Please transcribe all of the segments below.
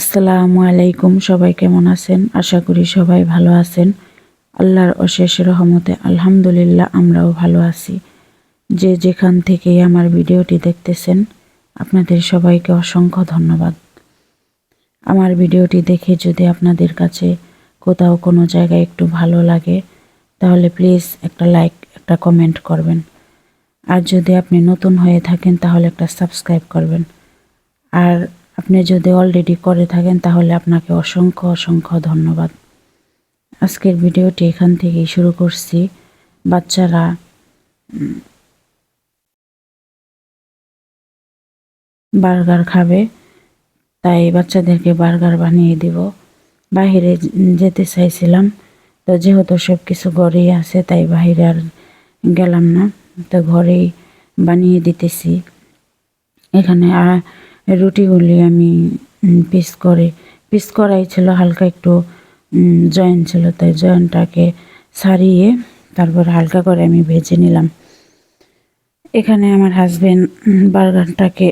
আসসালামু আলাইকুম, সবাই কেমন আছেন? আশা করি সবাই ভালো আছেন। আল্লাহর অশেষ রহমতে আলহামদুলিল্লাহ আমরাও ভালো আছি। যে যেখান থেকেই আমার ভিডিওটি দেখতেছেন, আপনাদের সবাইকে অসংখ্য ধন্যবাদ। আমার ভিডিওটি দেখে যদি আপনাদের কাছে কোথাও কোনো জায়গায় একটু ভালো লাগে, তাহলে প্লিজ একটা লাইক, একটা কমেন্ট করবেন। আর যদি আপনি নতুন হয়ে থাকেন, তাহলে একটা সাবস্ক্রাইব করবেন। আর আপনি যদি অলরেডি করে থাকেন, তাহলে আপনাকে অসংখ্য অসংখ্য ধন্যবাদ। আজকের ভিডিওটি এখান থেকেই শুরু করছি। বাচ্চারা, বার্গার খাবে, তাই বাচ্চাদেরকে বার্গার বানিয়ে দিব। বাহিরে যেতে চাইছিলাম, তো যেহেতু সব কিছু ঘরেই আছে, তাই বাহিরে আর গেলাম না। তো ঘরেই বানিয়ে দিতেছি। এখানে রুটিগুলি আমি পিস করে। পিস করাই ছিল, হালকা একটু জয়েন ছিল, তাই জয়েনটাকে সারিয়ে তারপর হালকা করে আমি ভেজে নিলাম। এখানে আমার হাজবেন্ড বার্গারটাকে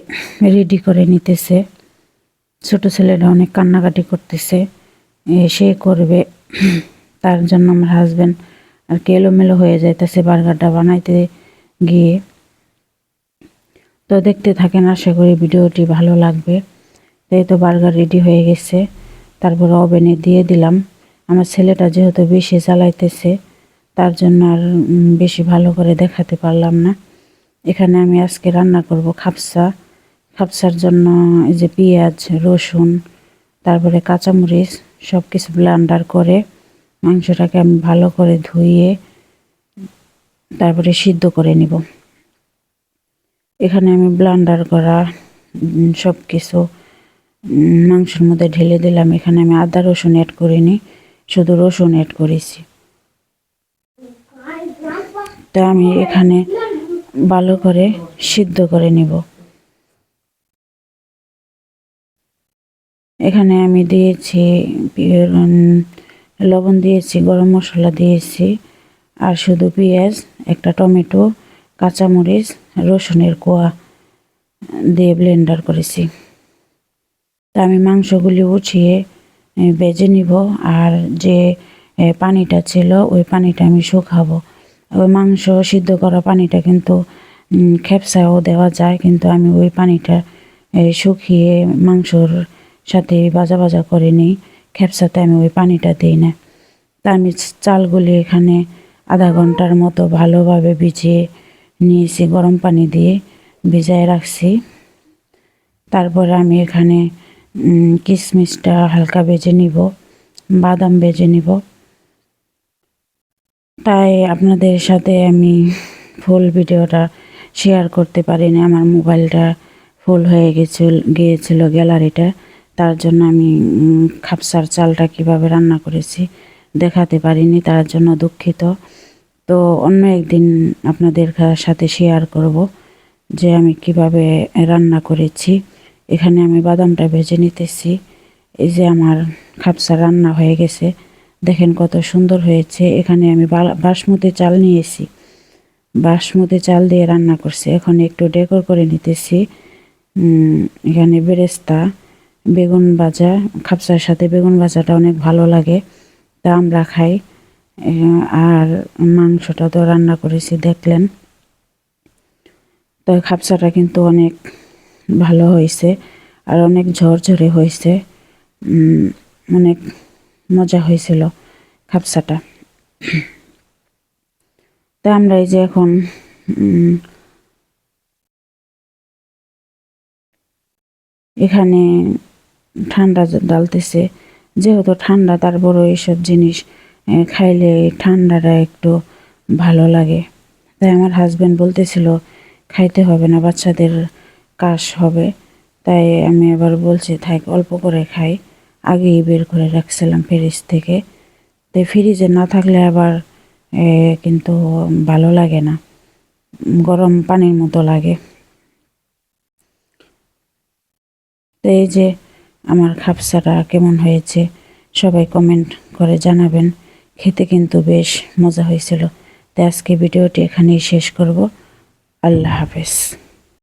রেডি করে নিতেছে। ছোট ছেলেরা অনেক কান্নাকাটি করতেছে সে করবে। তার জন্য আমার হাজবেন্ড আর কি এলোমেলো হয়ে যাইতেছে বার্গারটা বানাইতে গিয়ে। তো দেখতে থাকেন, আশা করি ভিডিওটি ভালো লাগবে। এই তো বার্গার রেডি হয়ে গেছে, তারপর ওভেনে দিয়ে দিলাম। আমার ছেলেটা যেহেতু বেশি চালাইতেছে তার জন্য আর বেশি ভালো করে দেখাতে পারলাম না। এখানে আমি আজকে রান্না করব খাপসা। খাপসার জন্য এই যে পেঁয়াজ, রসুন, তারপরে কাঁচামরিচ সব কিছু ব্লান্ডার করে মাংসটাকে আমি ভালো করে ধুয়ে, তারপরে সিদ্ধ করে নিব। এখানে আমি ব্লান্ডার করা সব কিছু মাংসের মধ্যে ঢেলে দিলাম। এখানে আমি আদা রসুন অ্যাড করিনি, শুধু রসুন অ্যাড করেছি। তা আমি এখানে ভালো করে সিদ্ধ করে নিব। এখানে আমি দিয়েছি লবণ দিয়েছি, গরম মশলা দিয়েছি, আর শুধু পেঁয়াজ, একটা টমেটো কাঁচামরিচ, রসুনের কোয়া দিয়ে ব্লেন্ডার করেছি। তা আমি মাংসগুলি উঠিয়ে বেজে নিব আর যে পানিটা ছিল ওই পানিটা আমি শুকাবো। ওই মাংস সিদ্ধ করা পানিটা কিন্তু খেপসাও দেওয়া যায়, কিন্তু আমি ওই পানিটা শুকিয়ে মাংসর সাথে বাজা বাজা করে নিই, খেপসাতে আমি ওই পানিটা দিই না। তা আমি চালগুলি এখানে আধা ঘণ্টার মতো ভালোভাবে ভিজিয়ে নিয়েছি গরম পানি দিয়ে ভিজায় রাখছি। তারপরে আমি এখানে কিশমিশটা হালকা বেজে নিব, বাদাম বেজে নিব। তাই আপনাদের সাথে আমি ফুল ভিডিওটা শেয়ার করতে পারিনি, আমার মোবাইলটা ফুল হয়ে গেছিল, গিয়েছিল গ্যালারিটা তার জন্য আমি খাপসার চালটা কীভাবে রান্না করেছি দেখাতে পারিনি, তার জন্য দুঃখিত। তো অন্য একদিন আপনাদের সাথে শেয়ার করব যে আমি কীভাবে রান্না করেছি। এখানে আমি বাদামটা ভেজে নিতেছি। এই যে আমার খাপসা রান্না হয়ে গেছে। দেখেন কত সুন্দর হয়েছে। এখানে আমি বাসমতি চাল নিয়েছি। বাসমতি চাল দিয়ে রান্না করছি। এখন একটু ডেকোর করে নিতেছি। এখানে বেরেস্তা, বেগুন ভাজা, খাপসার সাথে বেগুন ভাজাটা অনেক ভালো লাগে। তা আমরা খাই। আর মাংসটা তো রান্না করেছি, দেখলেন? তো খাপসাটা কিন্তু অনেক ভালো হয়েছে আর অনেক ঝরঝরে হয়েছে। অনেক মজা হয়েছিল খাপসাটা তা আমরা এই যে এখন এখানে ঠান্ডা ডালতেছে যেহেতু ঠান্ডা তারপরও এইসব জিনিস। খাইলে ঠান্ডাটা একটু ভালো লাগে। তাই আমার হাজব্যান্ড বলতেছিল, খাইতে হবে না, বাচ্চাদের কাশ হবে। তাই আমি আবার বলছি, থাক, অল্প করে খাই। আগেই বের করে রাখছিলাম ফ্রিজ থেকে। তাই ফ্রিজে না থাকলে আবার কিন্তু ভালো লাগে না। গরম পানির মতো লাগে। তো এই যে আমার খাপসাটা কেমন হয়েছে, সবাই কমেন্ট করে জানাবেন। খেতে কিন্তু বেশ মজা হয়েছিল। তাই আজকে ভিডিওটি এখানেই শেষ করব। আল্লাহ হাফেজ।